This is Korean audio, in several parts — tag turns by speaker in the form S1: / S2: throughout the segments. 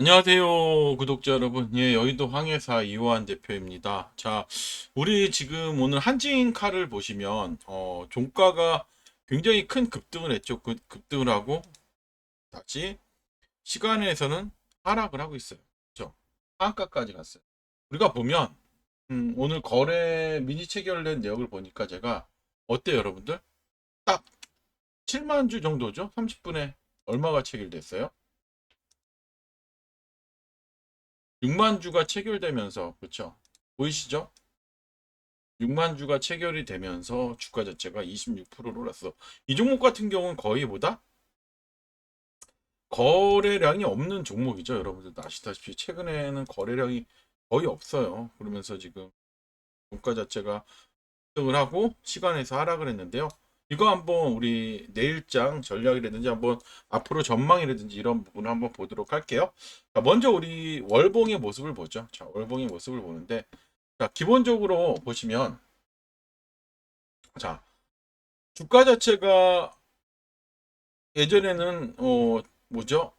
S1: 안녕하세요, 구독자 여러분. 예, 여의도 황해사 이호환 대표입니다. 자, 우리 지금 오늘 한진 칼을 보시면, 어, 종가가 굉장히 큰 급등을 했죠. 그 급등을 하고, 다시 시간에서는 하락을 하고 있어요. 그죠? 하한가까지 갔어요. 우리가 보면, 음, 오늘 거래 미니 체결된 내역을 보니까 제가, 어때요, 여러분들? 딱 7만 주 정도죠? 30분에 얼마가 체결됐어요? 6만 주가 체결되면서 그렇죠? 보이시죠? 6만 주가 체결이 되면서 주가 자체가 26%로 올랐어. 이 종목 같은 경우는 거의 보다 거래량이 없는 종목이죠. 여러분들도 아시다시피 최근에는 거래량이 거의 없어요. 그러면서 지금 종가 자체가 등을 하고 시간에서 하락을 했는데요. 이거 한번 우리 내일장 전략이라든지 한번 앞으로 전망이라든지 이런 부분을 한번 보도록 할게요. 자, 먼저 우리 월봉의 모습을 보죠. 자, 월봉의 모습을 보는데 자, 기본적으로 보시면 자, 주가 자체가 예전에는 어 뭐죠?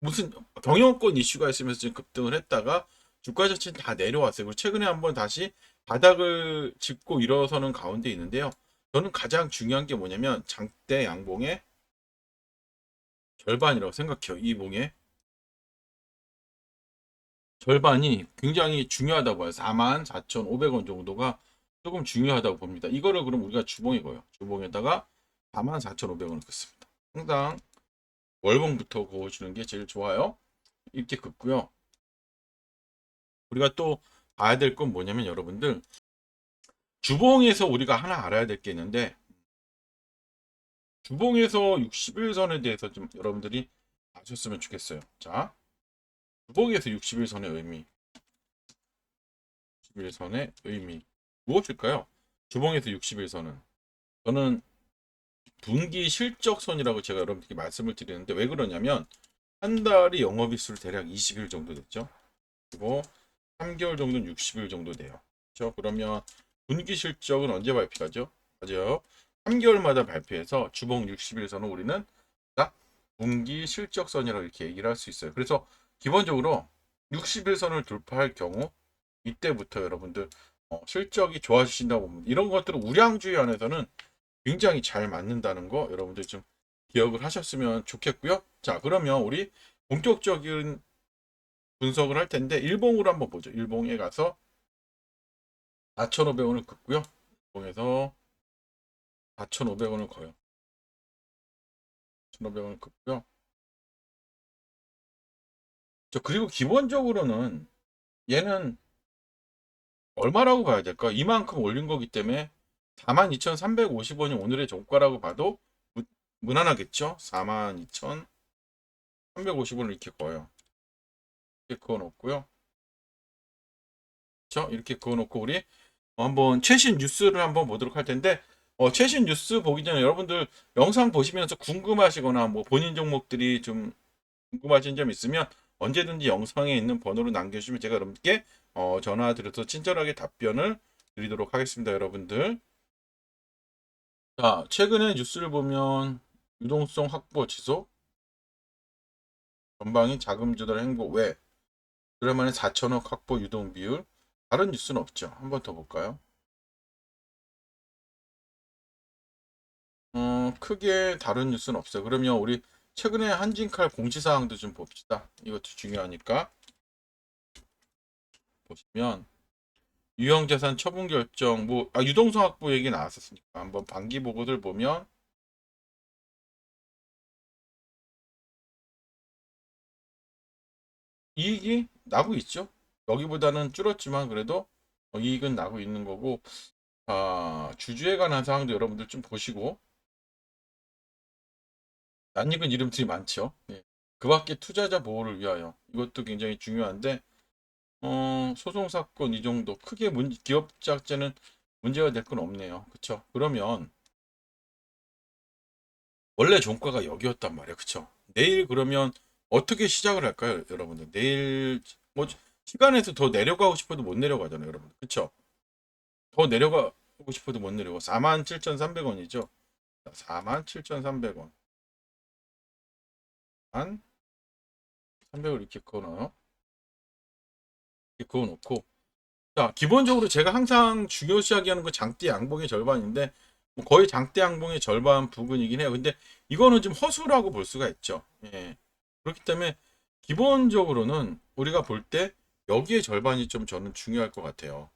S1: 무슨 경영권 이슈가 있으면서 지금 급등을 했다가 주가 자체는 다 내려왔어요. 그리고 최근에 한번 다시 바닥을 짚고 일어서는 가운데 있는데요. 저는 가장 중요한 게 뭐냐면 장대 양봉의 절반이라고 생각해요. 이 봉의 절반이 굉장히 중요하다고 해요. 44,500원 정도가 조금 중요하다고 봅니다. 이거를 그럼 우리가 주봉에 거요. 주봉에다가 44,500원을 긋습니다. 항상 월봉부터 그어주는 게 제일 좋아요. 이렇게 긋고요. 우리가 또 봐야 될 건 뭐냐면 여러분들 주봉에서 우리가 하나 알아야 될 게 있는데 주봉에서 61선에 대해서 좀 여러분들이 아셨으면 좋겠어요. 자, 주봉에서 61선의 의미. 61선의 의미. 무엇일까요? 주봉에서 61선은 저는 분기 실적선이라고 제가 여러분들께 말씀을 드리는데 왜 그러냐면 한 달이 영업일수를 대략 20일 정도 됐죠. 그리고 3개월 정도는 60일 정도 돼요. 그렇죠? 그러면 분기 실적은 언제 발표하죠? 맞아요. 3개월마다 발표해서 주봉 60일선은 우리는 딱 분기 실적선이라고 이렇게 얘기를 할 수 있어요. 그래서 기본적으로 60일선을 돌파할 경우 이때부터 여러분들 어, 실적이 좋아지신다고 봅니다. 이런 것들은 우량주의 안에서는 굉장히 잘 맞는다는 거 여러분들 좀 기억을 하셨으면 좋겠고요. 자, 그러면 우리 본격적인 분석을 할 텐데 일봉으로 한번 보죠. 일봉에 가서 4,500원을 긋고요. 일봉에서 4,500원을 거요. 4,500원을 긋고요. 저 그리고 기본적으로는 얘는 얼마라고 봐야 될까? 이만큼 올린 거기 때문에 42,350원이 오늘의 종가라고 봐도 무, 무난하겠죠? 42,350원을 이렇게 거요. 이렇게 그어 놓고요. 그렇죠? 이렇게 그어 놓고 우리 한번 최신 뉴스를 한번 보도록 할 텐데 어, 최신 뉴스 보기 전에 여러분들 영상 보시면서 궁금하시거나 뭐 본인 종목들이 좀 궁금하신 점 있으면 언제든지 영상에 있는 번호로 남겨주시면 제가 여러분께 어, 전화 드려서 친절하게 답변을 드리도록 하겠습니다, 여러분들. 자, 최근에 뉴스를 보면 유동성 확보 지속, 전방위 자금 조달 행보 왜? 그럴만한 4천억 확보 유동 비율. 다른 뉴스는 없죠. 한 번 더 볼까요? 어, 크게 다른 뉴스는 없어요. 그러면 우리 최근에 한진칼 공지사항도 좀 봅시다. 이것도 중요하니까. 보시면 유형자산 처분 결정 뭐 아, 유동성 확보 얘기 나왔었으니까 한번 반기 보고들 보면 이익이 나고 있죠. 여기보다는 줄었지만 그래도 어, 이익은 나고 있는 거고 아, 주주에 관한 사항도 여러분들 좀 보시고 낯익은 이름들이 많죠. 예. 그 밖에 투자자 보호를 위하여 이것도 굉장히 중요한데 어, 소송 사건 이 정도 크게 문, 기업 자체는 문제가 될 건 없네요. 그쵸? 그러면 원래 종가가 여기였단 말이에요. 그쵸? 내일 그러면 어떻게 시작을 할까요, 여러분들? 내일 뭐 시간에서 더 내려가고 싶어도 못 내려가잖아요, 여러분. 그쵸? 더 내려가고 싶어도 못 내려가. 47,300원이죠. 47,300원. 한 300을 이렇게 그어놔요. 이렇게 그어놓고 자 기본적으로 제가 항상 중요시하게 하는 건 장대 양봉의 절반인데 뭐 거의 장대 양봉의 절반 부근이긴 해요. 근데 이거는 좀 허수라고 볼 수가 있죠. 예. 그렇기 때문에 기본적으로는 우리가 볼때 여기에 절반이 좀 저는 중요할 것 같아요.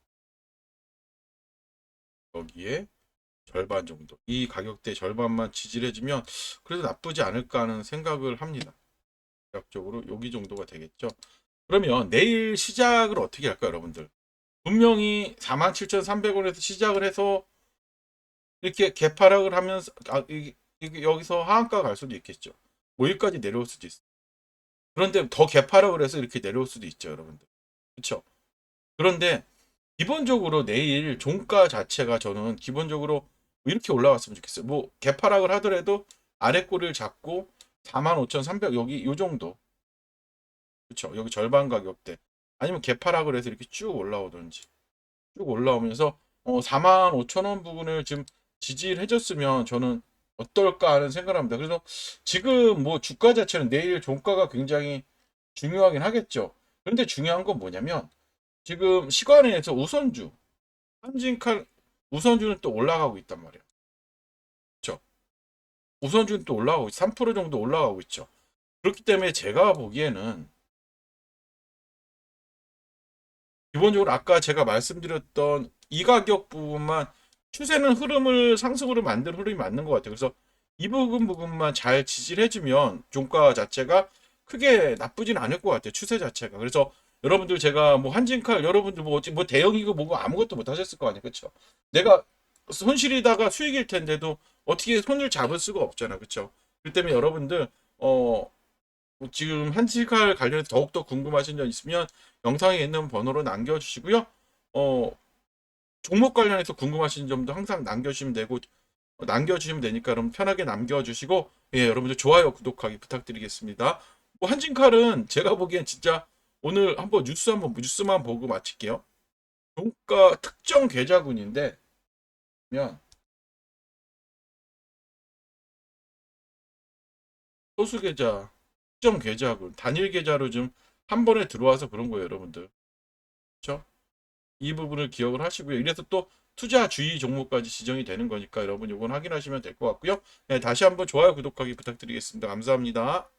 S1: 여기에 절반 정도. 이 가격대 절반만 지지해주면 그래도 나쁘지 않을까 하는 생각을 합니다. 대략적으로 여기 정도가 되겠죠. 그러면 내일 시작을 어떻게 할까요, 여러분들? 분명히 47,300원에서 시작을 해서 이렇게 개파락을 하면서 아, 이- 이게 여기서 하한가 갈 수도 있겠죠. 5일까지 내려올 수도 있어요. 그런데 더 개파락을 해서 이렇게 내려올 수도 있죠, 여러분들. 그렇죠? 그런데 기본적으로 내일 종가 자체가 저는 기본적으로 이렇게 올라왔으면 좋겠어요. 뭐 개파락을 하더라도 아래 꼬리를 잡고 45,300 여기 요 정도. 그렇죠. 여기 절반 가격대. 아니면 개파락을 해서 이렇게 쭉 올라오든지. 쭉 올라오면서 어 45,000원 부분을 지금 지지를 해줬으면 저는 어떨까 하는 생각을 합니다. 그래서 지금 뭐 주가 자체는 내일 종가가 굉장히 중요하긴 하겠죠. 그런데 중요한 건 뭐냐면 지금 시간에서 우선주 한진칼 우선주는 또 올라가고 있단 말이에요. 그렇죠? 우선주는 또 올라가고 3% 정도 올라가고 있죠. 그렇기 때문에 제가 보기에는 기본적으로 아까 제가 말씀드렸던 이 가격 부분만 추세는 흐름을 상승으로 만드는 흐름이 맞는 것 같아요. 그래서 이 부분 부분만 잘 지지를 해주면 종가 자체가 크게 나쁘진 않을 것 같아요. 추세 자체가. 그래서 여러분들 제가 뭐 한진칼 여러분들 뭐 뭐 대형이고 뭐고 아무것도 못 하셨을 거 아니에요. 그렇죠? 내가 손실이다가 수익일 텐데도 어떻게 손을 잡을 수가 없잖아. 그렇죠? 그렇기 때문에 여러분들 어 지금 한진칼 관련해서 더욱더 궁금하신 점 있으면 영상에 있는 번호로 남겨주시고요. 어 종목 관련해서 궁금하신 점도 항상 남겨주시면 되고 어, 남겨주시면 되니까 여러분 편하게 남겨주시고 예 여러분들 좋아요 구독하기 부탁드리겠습니다. 뭐 한진칼은 제가 보기엔 진짜 오늘 한번 뉴스 한번 뉴스만 보고 마칠게요. 종가 특정 계좌군인데 면 소수 계좌 특정 계좌군 단일 계좌로 좀 한 번에 들어와서 그런 거예요, 여러분들. 그렇죠? 이 부분을 기억을 하시고요. 이래서 또 투자 주의 종목까지 지정이 되는 거니까 여러분 이건 확인하시면 될 것 같고요. 네, 다시 한번 좋아요 구독하기 부탁드리겠습니다. 감사합니다.